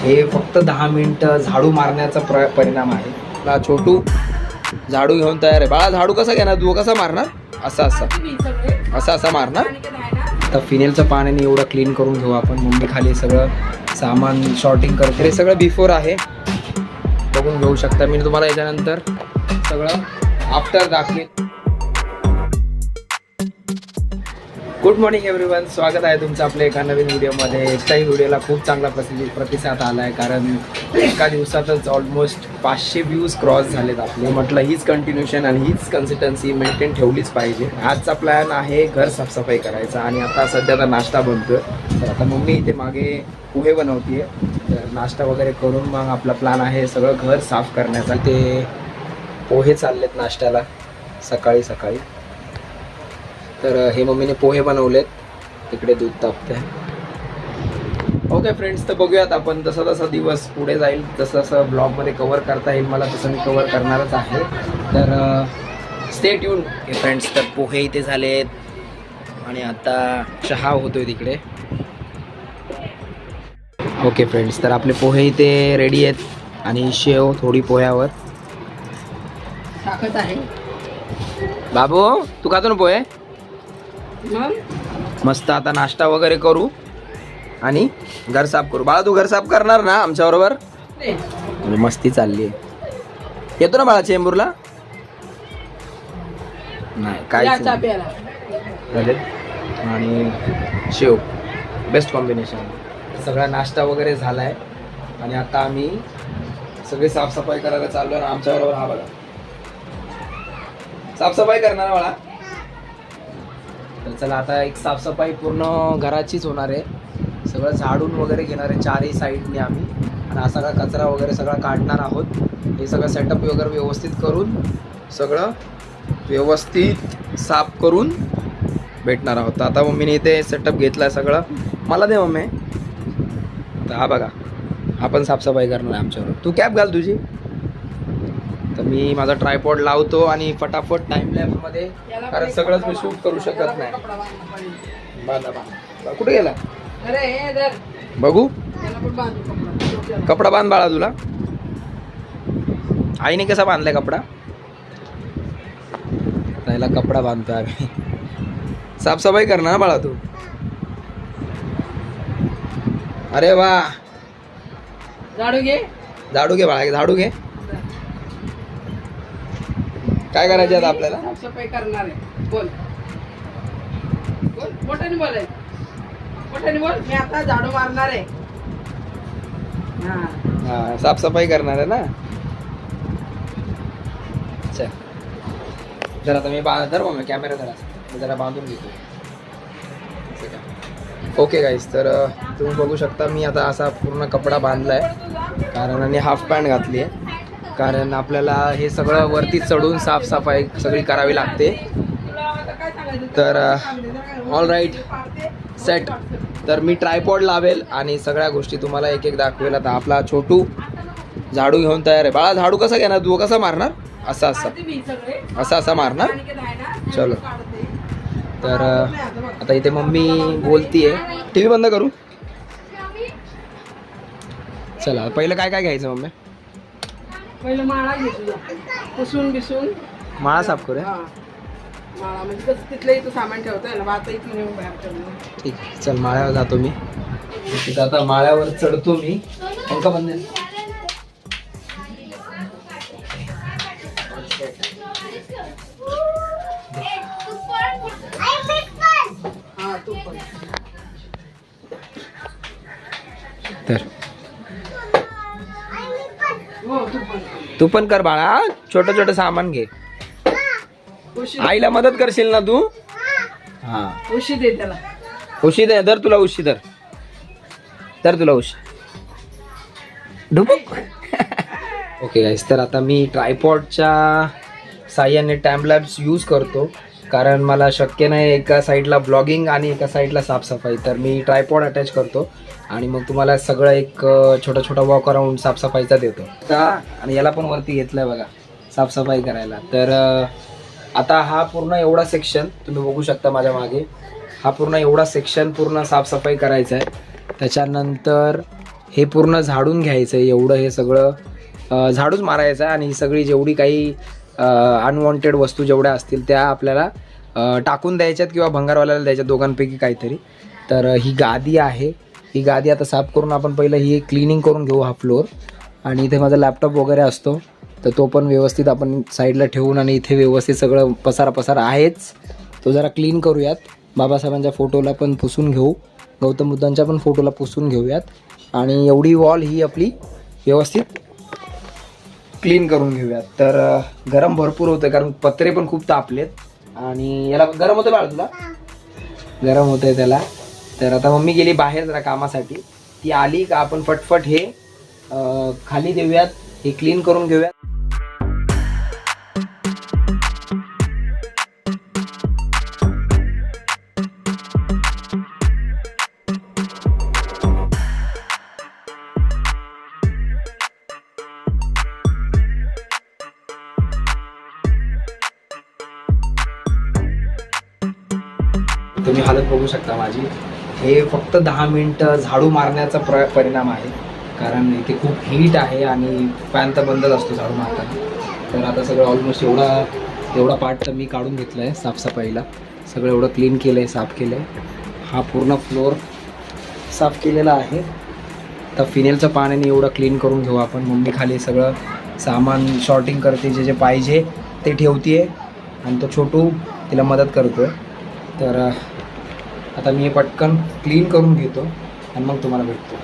हे फक्त दहा मिनटं झाडू मारण्याचा प्र परिणाम आहे. आपला छोटू झाडू घेऊन तयार आहे. बाळा झाडू कसा घेणार? तू कसा मारणार? असा असा. असा असा मारणार? तर फिनेलचं पाण्याने एवढं क्लीन करून घेऊ आपण. मम्मी खाली सगळं सामान शॉर्टिंग करते. हे सगळं बिफोर आहे. बघून घेऊ शकता. मी तुम्हाला याच्यानंतर सगळं आफ्टर दाखवेन. गुड मॉर्निंग एव्हरीवन स्वागत आहे तुमचं आपल्या एका नवीन व्हिडिओमध्ये. एकाही व्हिडिओला खूप चांगला प्रसिद्धी प्रतिसाद आला आहे कारण एका दिवसातच ऑलमोस्ट पाचशे व्ह्यूज क्रॉस झालेत आपले. म्हटलं हीच कंटिन्युशन आणि हीच कन्सिस्टन्सी मेंटेन ठेवलीच पाहिजे. आजचा प्लॅन आहे घर साफसफाई करायचा आणि आता सध्या तर नाश्ता आहे तर आता मम्मी इथे मागे पोहे बनवतीये. तर नाश्ता वगैरे करून मग आपला प्लॅन आहे सगळं घर साफ करण्याचा. ते पोहे चाललेत नाश्त्याला. सकाळी सकाळी. तर हे मम्मीने पोहे बनवलेत. तिकडे दूध तापते ओके फ्रेंड्स तर बघूयात आपण. जसा जसा दिवस पुढे जाईल जसं जसं ब्लॉगमध्ये कवर करता येईल मला तसं मी कवर करणारच आहे. तर स्टे ट्यून हे फ्रेंड्स तर पोहे इथे झालेत. आणि आता चहा होतोय तिकडे. ओके फ्रेंड्स तर आपले पोहे इथे रेडी आहेत. आणि शेव थोडी पोह्यावर. टाकत आहे. बाबू तू खातो ना पोहे? मस्त आता नाश्ता वगैरे करू आणि घर साफ करू. बाळा तू घर साफ करणार ना आमच्याबरोबर. म्हणजे मस्ती चालली आहे. येतो ना बाळा चेंबूरला? नाही काय आणि शेव बेस्ट कॉम्बिनेशन सगळा नाश्ता वगैरे झाला आहे आणि आता आम्ही सगळी साफसफाई करायला चाललो आहे आमच्याबरोबर हा बघा. साफसफाई करणार बाळा. तर चला आता एक साफसफाई पूर्ण घराचीच होणार आहे. सगळं झाडून वगैरे घेणार आहे चारही साईडने आम्ही. आणि हा सगळा कचरा वगैरे सगळा काढणार आहोत. हे सगळं सेटअप वगैरे व्यवस्थित करून सगळं व्यवस्थित साफ करून भेटणार आहोत. तर आता मम्मीने इथे सेटअप घेतला आहे सगळं. मला दे मम्मी. तर हा बघा आपण साफसफाई करणार आहे आमच्यावर तू कॅब घाल तुझी. तर मी माझा ट्रायपॉड लावतो आणि फटाफट टाइम लॅबमध्ये कारण सगळंच मी शूट करू शकत नाही. बांधा कुठे गेला. बघू. कपडा. बांध बाळा तुला. आईने कसा बांधलाय कपडा? त्याला कपडा बांधतोय आम्ही. साफसफाई करणार ना बाळा तू. अरे वा. झाडू घे. झाडू घे बाळा झाडू घे. काय करायचे आता आपल्याला? साफसफाई करणार आहे. बोल. बोल. मोठ्याने बोलाय मोठ्याने बोल. मी आता झाडू मारणार आहे. हा. हा साफसफाई करणार आहे ना? चल. जरा आता मी बा धर मग कॅमेरा धरा मी जरा बांधून घेतो. ओके गाईस तर अ, तुम्ही बघू शकता मी आता असा पूर्ण कपडा बांधलाय. कारण आणि हाफ पॅन्ट घातली आहे. कारण आपल्याला हे सगळं वरती चढून साफसफाई सगळी करावी लागते. तर ऑल राईट सेट तर मी ट्रायपॉड लावेल आणि सगळ्या गोष्टी तुम्हाला एक एक दाखवेल. आता आपला छोटू झाडू घेऊन तयार आहे. बाळा झाडू कसा घेणार? तू कसा मारणार? असा असा. असं असं असा असा मारणार? चलो. तर आता इथे मम्मी बोलतीये. टी व्ही बंद करू? चला पहिलं काय काय घ्यायचं मम्मी? पहिलं माळा घे तुझा पुसून बिसून. माळा साफ करूया? हा. माळा म्हणजे कसं तिथलं इथं सामान ठेवता येईल बा आता इथून येऊन बाहेर ठेवलं ठीक आहे. चल माळ्यावर जातो मी. तिथं आता माळ्यावर चढतो मी. पंखा बंद आहे. हा तू पण. तर तू पण कर बाळा. छोटं छोटं सामान घे. आईला मदत करशील ना तू? हा. उशी दे त्याला. उशी दे. धर तुला उशी धर. धर तुला उशी. ढुबुक. ओके गाईस तर आता मी ट्रायपॉडच्या साह्याने टाइमलॅब्स यूज करतो. कारण मला शक्य नाही एका साईडला ब्लॉगिंग आणि एका साईडला साफसफाई. तर मी ट्रायपॉड अटॅच करतो आणि मग तुम्हाला सगळं एक छोटा छोटा वॉक अराऊंड साफसफाईचा देतो. का आणि याला पण वरती घेतलं आहे बघा साफसफाई करायला. तर आता हा पूर्ण एवढा सेक्शन तुम्ही बघू शकता माझ्या मागे हा पूर्ण एवढा सेक्शन पूर्ण साफसफाई करायचा आहे त्याच्यानंतर हे पूर्ण झाडून घ्यायचं आहे एवढं हे सगळं झाडूच मारायचं आहे आणि ही सगळी जेवढी काही अनवॉन्टेड वस्तू जेवढ्या असतील त्या आपल्याला टाकून द्यायच्यात किंवा भंगारवाल्याला द्यायच्यात दोघांपैकी काहीतरी. तर ही गादी आहे. ही गादी आता साफ करून आपण पहिलं ही क्लिनिंग करून घेऊ हा फ्लोअर आणि इथे माझा लॅपटॉप वगैरे असतो. तर तो पण व्यवस्थित आपण साईडला ठेवून आणि इथे व्यवस्थित सगळं पसारा पसारा आहेच. तो जरा क्लीन करूयात. बाबासाहेबांच्या फोटोला पण पुसून घेऊ. गौतम बुद्धांच्या पण फोटोला पुसून घेऊयात. आणि एवढी वॉल ही आपली व्यवस्थित क्लीन करून घेऊयात. तर गरम भरपूर होतं कारण पत्रे पण खूप तापलेत. आणि याला गरम होतं बाळ तुला? गरम होतंय त्याला. तर आता मम्मी गेली बाहेर जरा कामासाठी. ती आली का आपण फटफट हे खाली देऊयात. हे क्लीन करून घेऊयात. तुम्ही हालत बघू शकता माझी. हे फक्त दहा मिनटं झाडू मारण्याचा प्र परिणाम आहे. कारण इथे खूप हीट आहे आणि फॅन तर बंदच असतो झाडू मारताना. तर आता सगळं ऑलमोस्ट एवढा एवढा पार्ट तर मी काढून घेतला आहे साफसफाईला. सगळं एवढं क्लीन केलं आहे साफ केलं आहे हा पूर्ण फ्लोअर साफ केलेला आहे. तर फिनेलचं पाण्याने एवढं क्लीन करून घेऊ आपण. मम्मी खाली सगळं सामान शॉर्टिंग करते जे जे पाहिजे ते ठेवते आणि तो छोटू तिला मदत करतो तर आता मी हे पटकन क्लीन करून घेतो आणि मग तुम्हाला भेटतो.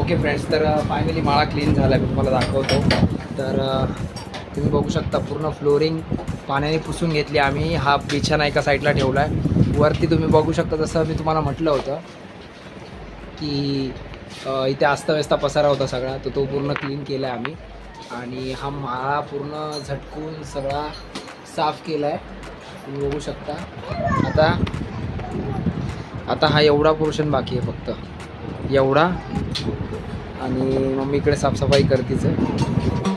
ओके फ्रेंड्स तर uh, फायनली माळा क्लीन झाला मी तुम्हाला दाखवतो. तर uh, तुम्ही बघू शकता पूर्ण फ्लोरिंग पाण्याने पुसून घेतली. आम्ही हा बिछाना एका साईडला ठेवला आहे वरती तुम्ही बघू शकता जसं मी तुम्हाला म्हटलं होतं की इथे अस्ताव्यस्ता पसारा होता सगळा तर तो पूर्ण क्लीन केला आहे आम्ही. आणि हा माळा पूर्ण झटकून सगळा साफ केला आहे तुम्ही बघू शकता. आता आता हा एवढा पोर्शन बाकी आहे फक्त. एवढा. आणि मम्मी इकडे साफसफाई करतीच आहे.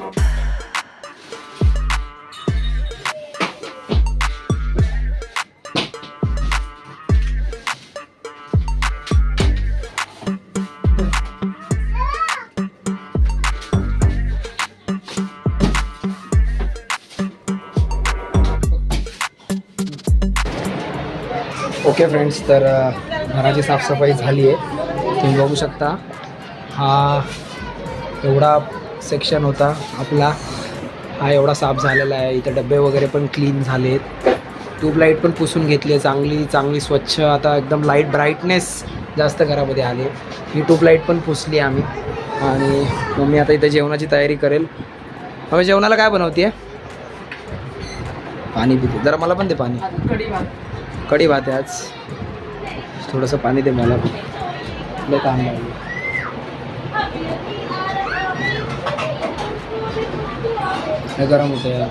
ओके फ्रेंड्स तर घराची साफसफाई झाली आहे. तुम्ही बघू शकता हा एवढा सेक्शन होता आपला. हा एवढा साफ झालेला आहे. इथं डबे वगैरे पण क्लीन झालेत. ट्यूबलाईट पण पुसून घेतली आहे. चांगली चांगली स्वच्छ आता एकदम लाइट ब्राईटनेस जास्त घरामध्ये आली. ही ट्यूबलाईट पण पुसली आम्ही. आणि मम्मी आता इथं जेवणाची तयारी करेल. हवे जेवणाला काय बनवते पाणी पिते. जरा मला पण ते पाणी. कडी भात आहे आज. थोडंसं पाणी दे मला. पण काम लागलं. लय गरम होतं यार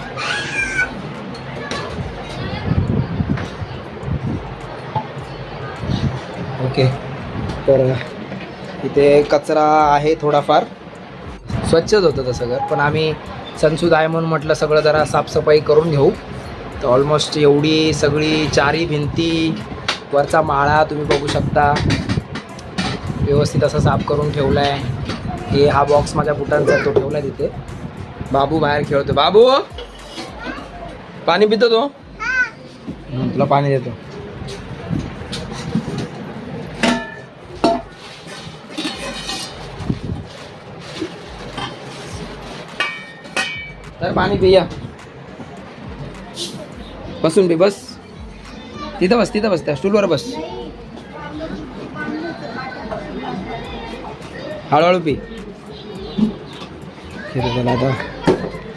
ओके. तर इथे कचरा आहे थोडाफार. स्वच्छच होतं तसं घर पण आम्ही सणसूद आहे म्हणून म्हटलं सगळं जरा साफसफाई करून घेऊ. तर ऑलमोस्ट एवढी सगळी चारी भिंती वरचा माळा तुम्ही बघू शकता. व्यवस्थित असं साफ करून ठेवला आहे हे हा बॉक्स माझ्या बुटांचा तो ठेवला आहे तिथे. बाबू बाहेर खेळतो. बाबू! पाणी पितो तो? तुला पाणी देतो. तर पाणी पिया. बसून बी बस. तिथं बस तिथं बस त्या स्टूलवर बस. हळूहळू पी. त्याला आता.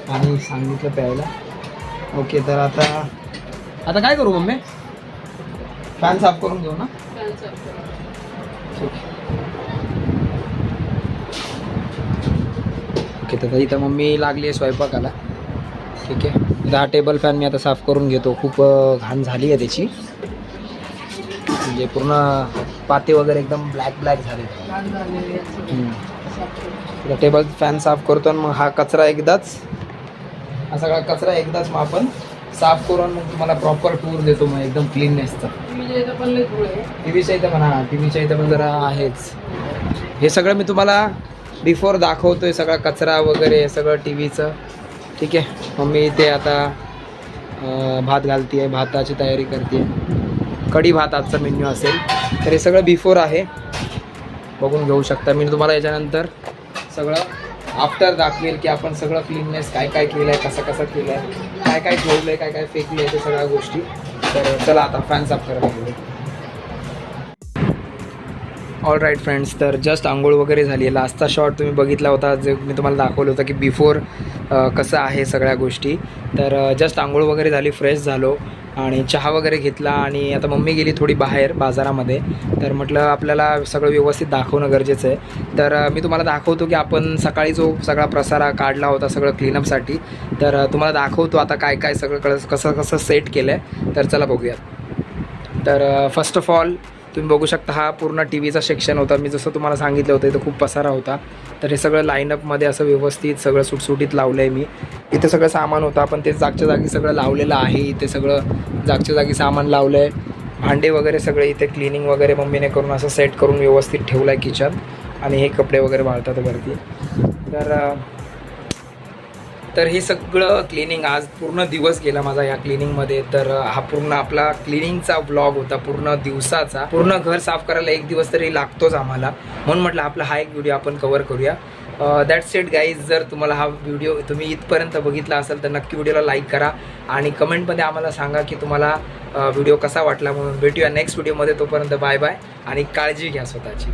पाणी सांगितलं प्यायला. ओके तर आता आता काय करू मम्मी? फॅन साफ करून घेऊ ना. ओके तर इथं मम्मी लागली आहे स्वयंपाकाला. ठीक आहे. आता हा टेबल फॅन मी आता साफ करून घेतो. खूप घाण झाली आहे त्याची. म्हणजे पूर्ण पाते वगैरे एकदम ब्लॅक ब्लॅक झाले टेबल फॅन साफ करतो आणि मग हा कचरा एकदाच हा सगळा कचरा एकदाच मग आपण साफ करून मग तुम्हाला प्रॉपर टूर देतो मग एकदम क्लीननेसचा जे इथं पण हा टी व्हीच्या इथं पण जरा आहेच. हे सगळं मी तुम्हाला बिफोर दाखवतोय सगळा कचरा वगैरे हे सगळं टी व्हीचं ठीक आहे. मम्मी इथे आता भात घालते आहे भाताची तयारी करते कढी भात आजचा मेन्यू असेल. तर हे सगळं बिफोर आहे. बघून घेऊ शकता. मी तुम्हाला याच्यानंतर सगळं आफ्टर दाखवेल की आपण सगळं क्लीननेस काय काय केलं आहे कसं कसं केलं आहे काय काय ठेवलं आहे काय काय फेकलं आहे ते सगळ्या गोष्टी. तर चला आता फॅन साफ करायला ऑल राईट फ्रेंड्स तर जस्ट आंघोळ वगैरे झाली आहे लास्टचा शॉट तुम्ही बघितला होता जे मी तुम्हाला दाखवलं होतं की बिफोर कसं आहे सगळ्या गोष्टी. तर जस्ट आंघोळ वगैरे झाली फ्रेश झालो आणि चहा वगैरे घेतला आणि आता मम्मी गेली थोडी बाहेर बाजारामध्ये. तर म्हटलं आपल्याला सगळं व्यवस्थित दाखवणं गरजेचं आहे. तर मी तुम्हाला दाखवतो की आपण सकाळी जो सगळा प्रसारा काढला होता सगळं क्लीनअपसाठी तर तुम्हाला दाखवतो आता काय काय सगळं कळस- कसं कसं सेट केलं आहे तर चला बघूयात. तर फर्स्ट ऑफ ऑल तुम्ही बघू शकता हा पूर्ण टी व्हीचा सेक्शन होता. मी जसं तुम्हाला सांगितलं होतं इथं खूप पसारा होता. तर हे सगळं लाईनअपमध्ये असं व्यवस्थित सगळं सुटसुटीत लावलं आहे मी. इथे सगळं सामान होतं. आपण ते जागच्या जागी सगळं लावलेलं आहे. इथे सगळं जागच्या जागी सामान लावलं आहे भांडे वगैरे सगळे इथे क्लिनिंग वगैरे मम्मीने करून असं सेट करून व्यवस्थित ठेवलं आहे किचन आणि हे कपडे वगैरे वाळतात वरती. तर तर हे सगळं क्लिनिंग आज पूर्ण दिवस गेला माझा या क्लिनिंगमध्ये तर हा पूर्ण आपला क्लिनिंगचा ब्लॉग होता पूर्ण दिवसाचा. पूर्ण घर साफ करायला एक दिवस तरी लागतोच आम्हाला. म्हणून म्हटलं आपला हा एक व्हिडिओ आपण कवर करूया. दॅट्स इट गाईज जर तुम्हाला हा व्हिडिओ तुम्ही इथपर्यंत बघितला असेल तर नक्की व्हिडिओला लाईक करा. आणि कमेंटमध्ये आम्हाला सांगा की तुम्हाला व्हिडिओ कसा वाटला म्हणून. भेटूया नेक्स्ट व्हिडिओमध्ये तोपर्यंत बाय बाय आणि काळजी घ्या स्वतःची.